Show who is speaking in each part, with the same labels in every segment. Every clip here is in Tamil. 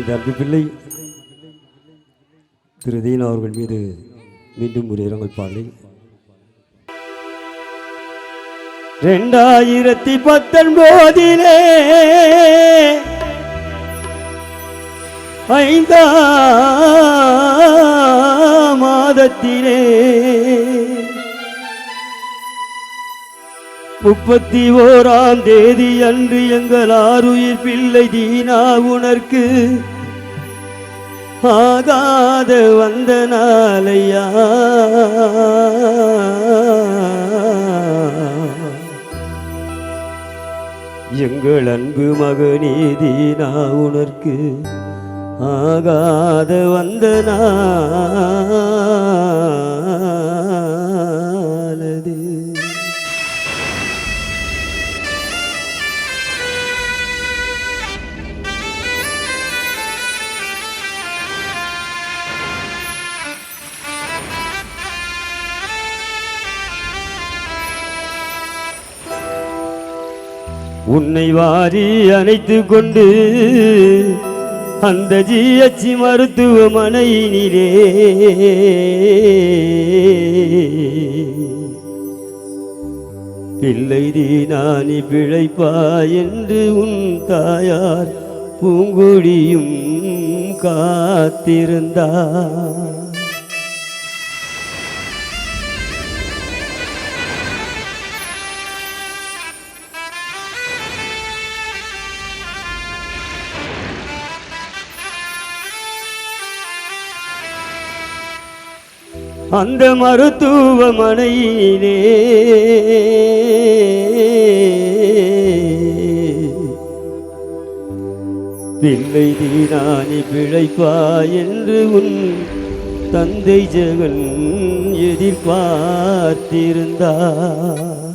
Speaker 1: இந்த அன்பு பிள்ளை திரு தீனா அவர்கள் மீது மீண்டும் ஒரு இரங்கல் பாடலை. ரெண்டாயிரத்தி பத்தொன்பதிலே ஐந்தா மாதத்திலே முப்பத்தி ஓராம் தேதி அன்று எங்கள் ஆறுயிர் பிள்ளை தீனா உனர்க்கு. ஆகாத வந்த நாளையா எங்கள் அன்பு மகனே தீனா உனர்க்கு. ஆகாத வந்த நா உன்னை வாரி அணைத்து கொண்டு அந்த ஜிஎச்சி மருத்துவமனையினிலே பிள்ளை தீனானி பிழைப்பா என்று உன் தாயார் பூங்கொடியும் காத்திருந்தார். அந்த மருத்துவமனையிலே. பிள்ளை தீராணி பிழைப்பா என்று உன் தந்தை ஜெகன் எதிர்பார்த்திருந்தார்.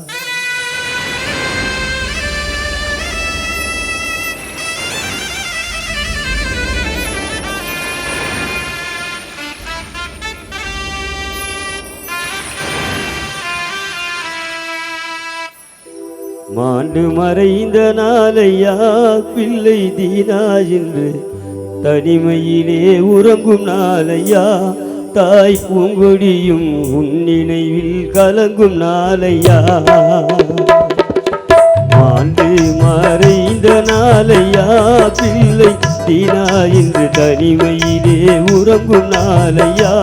Speaker 1: மாண்டு மறைந்த நாளையா? பிள்ளை தீனா என்று தனிமையிலே உறங்கும் நாளையா? தாய் பூங்கொடியும் உன் நினைவில் கலங்கும் நாளையா? மாண்டு மறைந்த நாளையா? பிள்ளை தீனா என்று தனிமையிலே உறங்கும் நாளையா?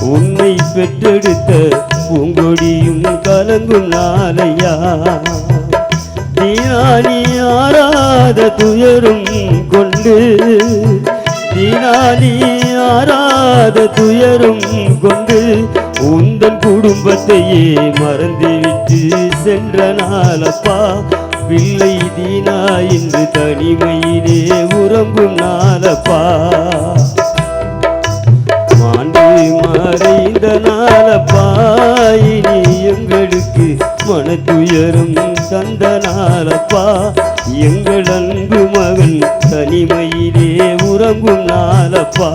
Speaker 1: உன்னை பெற்றெடுத்த பூங்கொடியும் கலங்கும் நாளையா? தீனானி ஆராத துயரும் கொண்டு தீனானி ஆராத துயரும் கொண்டு உந்தன் குடும்பத்தையே மறந்துவிட்டு சென்ற நாளப்பா. பிள்ளை தீனா இன்று தனிமையிலே உறங்கும் நாளப்பா. மாண்டு மறைந்த நாளப்பா இனி எங்களுக்கு மனத்துயரும் தந்த நாளப்பா எங்கள் அன்பு மகன் தனிமையிலே உறங்கும் நாளப்பா.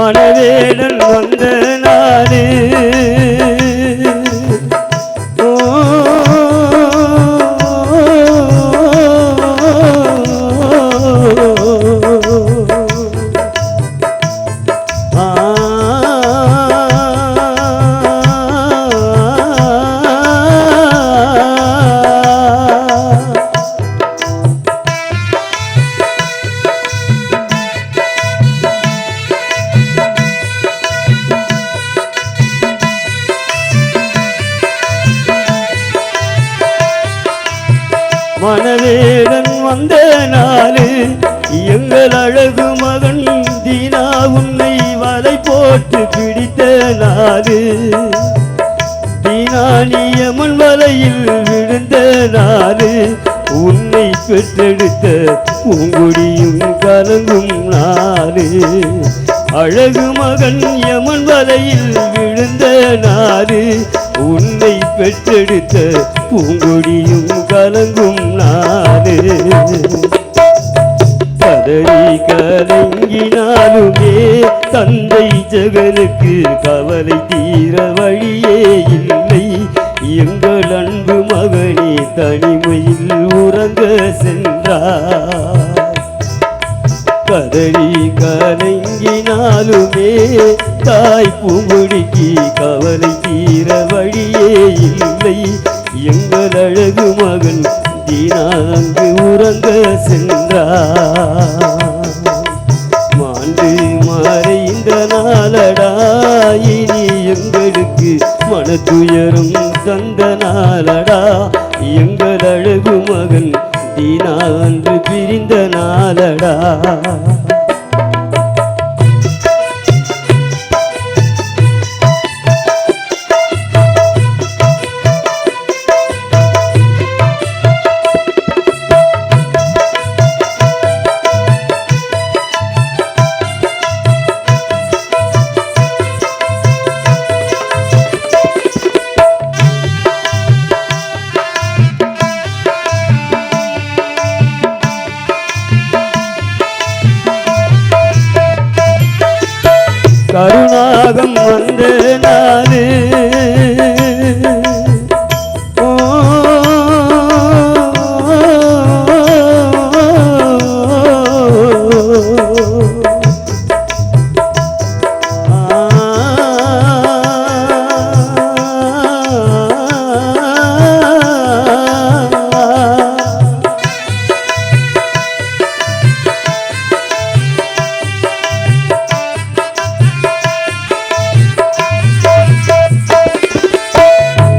Speaker 1: மனவேடன் வந்த நாளே மனவேடன் வந்த நாளு எங்கள் அழகு மகன் தீனா உன்னை வலை போட்டு பிடித்த நாளு. வலையில் விழுந்த நாளு உன்னை பெற்றெடுத்த பூங்குடியும் கலங்கும் நாளு. அழகு மகன் யமன் வலையில் விழுந்த நாடு உன்னை பெற்றெடுத்த பூங்கொடியும் கலங்கும் நாடு கதறி கலங்கினாலுமே தந்தை ஜெகனுக்கு கவலை தீர வழியே இல்லை. எங்கள் அன்பு மகனே தனிமையில் உறங்க சென்றார். கதறி கலங்கினாலுமே தாய் பூங்குடிக்கு கவலை தீர வழியே இல்லை. எங்கள் அழகு மகன் தீனாங்கு உறங்க சென்றார். மாண்டு மறைந்த நாளடா இனி எங்களுக்கு மனத்துயரும் தந்த நாளடா. எங்கள் அழகு மகன் தீனான்று பிரிந்த நாளடா. கருணாகம் வந்த நாளே